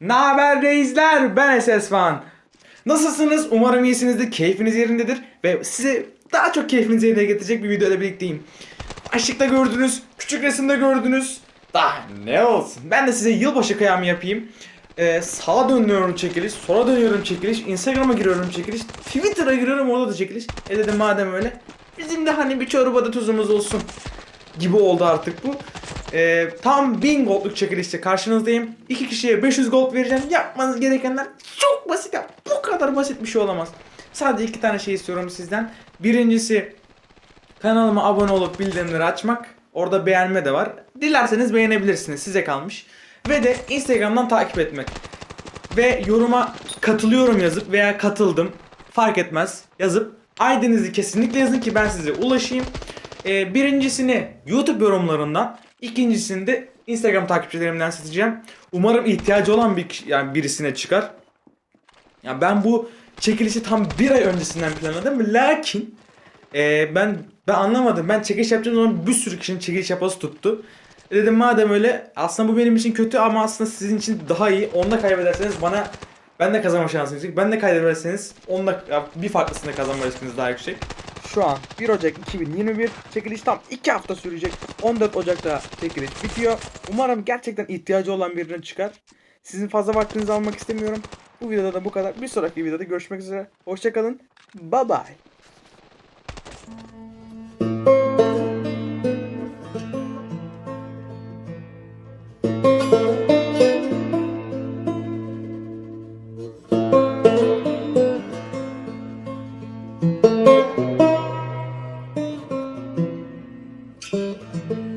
Naber reisler? Ben SS Fan. Nasılsınız? Umarım iyisinizdir. Keyfiniz yerindedir. Ve size daha çok keyfinizi yerine getirecek bir videoda birlikteyim. Açlıkta gördünüz. Küçük resimde gördünüz. Daha ne olsun. Ben de size yılbaşı kıyamı yapayım. Ee, sağa dönüyorum çekiliş. Sola dönüyorum çekiliş. Instagram'a giriyorum çekiliş. Twitter'a giriyorum orada da çekiliş. E dedim madem öyle. Bizim de hani bir çorbada tuzumuz olsun gibi oldu artık bu. Ee, tam 1000 goldluk çekilişte karşınızdayım. İki kişiye 500 gold vereceğim. Yapmanız gerekenler çok basit ya. Bu kadar basit bir şey olamaz. Sadece iki tane şey istiyorum sizden. Birincisi kanalıma abone olup bildirimleri açmak. Orada beğenme de var. Dilerseniz beğenebilirsiniz. Size kalmış. Ve de Instagram'dan takip etmek. Ve yoruma katılıyorum yazıp veya katıldım fark etmez yazıp ID'nizi kesinlikle yazın ki ben size ulaşayım. Ee, birincisini YouTube yorumlarından, ikincisini de Instagram takipçilerimden seçeceğim. Umarım ihtiyacı olan bir yani birisine çıkar. Ya ben bu çekilişi tam bir ay öncesinden planladım. Lakin e, ben ben anlamadım. Ben çekiliş yapacağım zaman bir sürü kişinin çekiliş yapası tuttu. E Dedim madem öyle aslında bu benim için kötü ama aslında sizin için daha iyi. Onda kaybederseniz bana ben de kazanma şansım yüksek. Ben de kaybederseniz onda bir farklısında kazanma riskiniz daha yüksek şu an 1 Ocak 2021 çekiliş tam 2 hafta sürecek. 14 Ocak'ta çekiliş bitiyor. Umarım gerçekten ihtiyacı olan birine çıkar. Sizin fazla vaktinizi almak istemiyorum. Bu videoda da bu kadar. Bir sonraki videoda görüşmek üzere. Hoşçakalın. Bye bye. thank you Thank you.